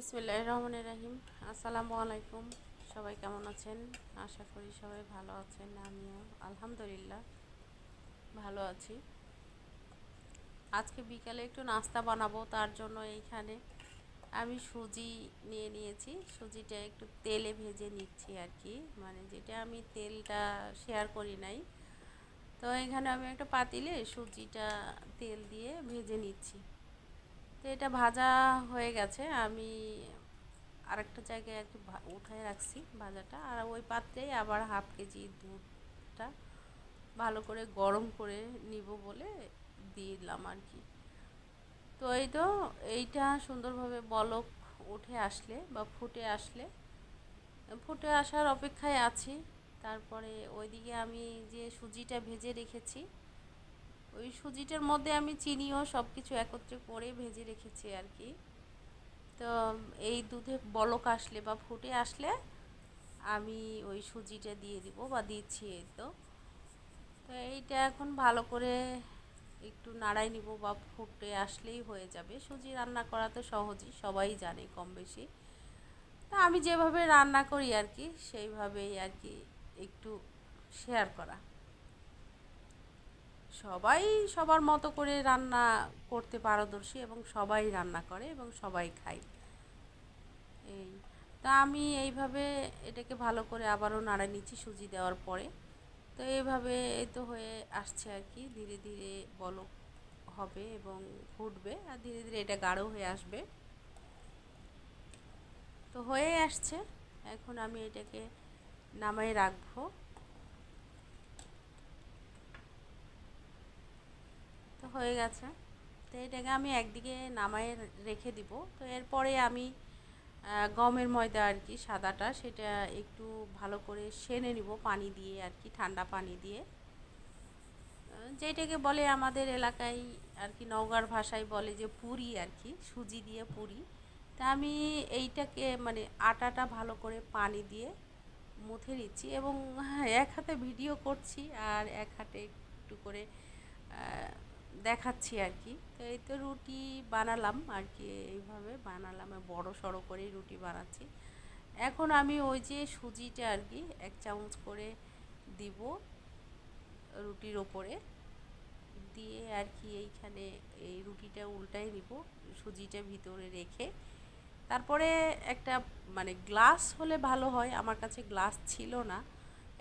বিসমিল্লাহ রহমান রাহিম। আসসালামু আলাইকুম। সবাই কেমন আছেন? আশা করি সবাই ভালো আছেন, আমিও আলহামদুলিল্লাহ ভালো আছি। আজকে বিকালে একটু নাস্তা বানাবো, তার জন্য এইখানে আমি সুজি নিয়ে নিয়েছি। সুজিটা একটু তেলে ভেজে নিচ্ছি আর কি। মানে যেটা আমি তেলটা শেয়ার করি নাই। তো এখানে আমি একটা পাতিলে সুজিটা তেল দিয়ে ভেজে নিচ্ছি। তো এটা ভাজা হয়ে গেছে। আমি আরেকটা জায়গায় আর কি উঠায় রাখছি ভাজাটা। আর ওই পাত্রেই আবার হাফ কেজি দুধটা ভালো করে গরম করে নিব বলে দিলাম আর কি। তো এই তো, এইটা সুন্দরভাবে বলক উঠে আসলে বা ফুটে আসলে। ফুটে আসার অপেক্ষায় আছি। তারপরে ওইদিকে আমি যে সুজিটা ভেজে রেখেছি ওই সুজিটার মধ্যে আমি চিনিও সব কিছু একত্রে করে ভেজে রেখেছি আর কি। তো এই দুধে বলক আসলে বা ফুটে আসলে আমি ওই সুজিটা দিয়ে দিব বা দিচ্ছি এই তো। তো এইটা এখন ভালো করে একটু নাড়াই নিব বা ফুটে আসলেই হয়ে যাবে। সুজি রান্না করা তো সহজই, সবাই জানে কম বেশি। তা আমি যেভাবে রান্না করি আর কি, সেইভাবেই আর কি একটু শেয়ার করা। সবাই সবার মতো করে রান্না করতে পারদর্শী এবং সবাই রান্না করে এবং সবাই খায়। এই, তা আমি এইভাবে এটাকে ভালো করে আবারও নাড়া নিচ্ছি সুজি দেওয়ার পরে। তো এইভাবে এই তো হয়ে আসছে আর কি, ধীরে ধীরে বলক হবে এবং ফুটবে আর ধীরে ধীরে এটা গাঢ় হয়ে আসবে। তো হয়ে আসছে, এখন আমি এটাকে নামাই রাখব। হয়ে গেছে। তো এটাকে আমি একদিকে নামাই রেখে দিব। তো এরপরে আমি গমের ময়দা আর কি, সাদাটা, সেটা একটু ভালো করে সেনে নিব পানি দিয়ে আর কি, ঠান্ডা পানি দিয়ে। যেটাকে বলে আমাদের এলাকায় আর কি, নওগাঁর ভাষায় বলে যে পুরি আর কি, সুজি দিয়ে পুরি। তা আমি এইটাকে মানে আটাটা ভালো করে পানি দিয়ে মুথে নিচ্ছি এবং এক হাতে ভিডিও করছি আর এক হাতে একটু করে দেখাচ্ছি আর কি। তো এই তো রুটি বানালাম আর কি, এইভাবে বানালাম, বড় সড়ো করেই রুটি বানাচ্ছি। এখন আমি ওই যে সুজিটা আর কি, এক চামচ করে দিব রুটির ওপরে। দিয়ে আর কি এইখানে এই রুটিটা উল্টাই নিব, সুজিটা ভিতরে রেখে। তারপরে একটা মানে গ্লাস হলে ভালো হয়, আমার কাছে গ্লাস ছিল না।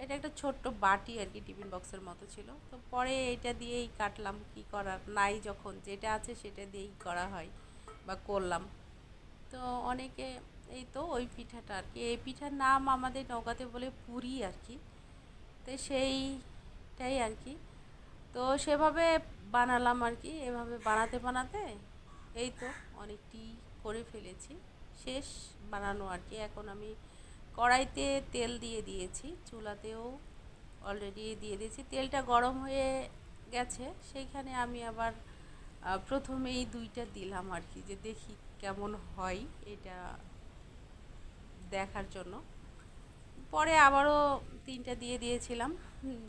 এটা একটা ছোট্ট বাটি আর কি টিফিন বক্সের মতো ছিল। তো পরে এটা দিয়েই কাটলাম, কি করার নাই যখন, যেটা আছে সেটা দিয়েই করা হয় বা করলাম। তো অনেকে, এই তো ওই পিঠাটা আর কি, এই পিঠার নাম আমাদের নৌকাতে বলে পুরি আর কি। তো সেইটাই আর কি। তো সেভাবে বানালাম আর কি, এভাবে বানাতে বানাতে, এই তো অনেকটি করে ফেলেছি। শেষ বানানো আর কি, এখন আমি কড়াইতে তেল দিয়ে দিয়েছি, চুলাতেও অলরেডি দিয়ে দিয়েছি। তেলটা গরম হয়ে গেছে, সেইখানে আমি আবার প্রথমেই দুইটা দিলাম আর কি, যে দেখি কেমন হয় এটা দেখার জন্য। পরে আবারও তিনটা দিয়ে দিয়েছিলাম,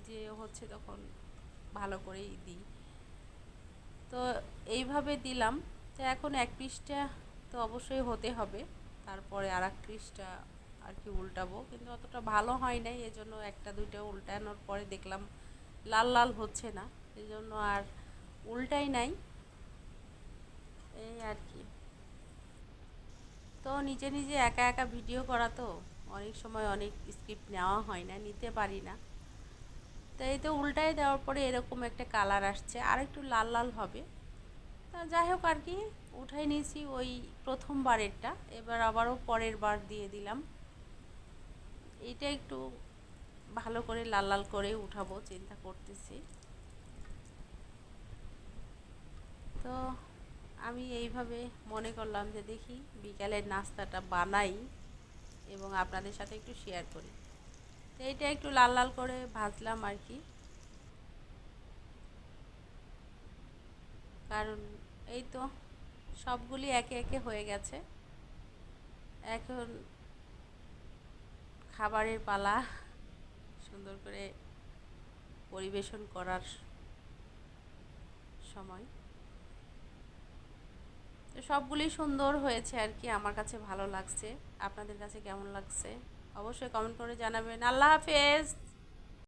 যে হচ্ছে তখন ভালো করেই দিই। তো এইভাবে দিলাম। তো এখন এক পিসটা তো অবশ্যই হতে হবে, তারপরে আর এক পিসটা আর কি উল্টাবো, কিন্তু অতটা ভালো হয় নাই, এজন্য একটা দুইটা উল্টানোর পরে দেখলাম লাল লাল হচ্ছে না এই জন্য আর উল্টাই নাই। এই আর কি। তো নিজে নিজে একা একা ভিডিও করা তো, অনেক সময় অনেক স্ক্রিপ্ট নেওয়া হয় না, নিতে পারি না। তো এই তো উল্টাই দেওয়ার পরে এরকম একটা কালার আসছে, আর একটু লাল লাল হবে। তা যাই হোক আর কি, উঠাই নিয়েছি ওই প্রথমবারেরটা, এবার আবারও পরের বার দিয়ে দিলাম। এটা একটু ভালো করে লাল লাল করে উঠাবো, চিন্তা করতেছি। তো আমি এইভাবে মনে করলাম যে দেখি বিকালের নাস্তাটা বানাই এবং আপনাদের সাথে একটু শেয়ার করি। তো এইটা একটু লাল লাল করে ভাজলাম আর কি কারণ এই তো সবগুলি একে একে হয়ে গেছে। এখন খাবারের পালা, সুন্দর করে পরিবেশন করার সময়। তো সবগুলি সুন্দর হয়েছে আর কি, আমার কাছে ভালো লাগছে। আপনাদের কাছে কেমন লাগছে? অবশ্যই কমেন্ট করে জানাবেন। আল্লাহ হাফেজ!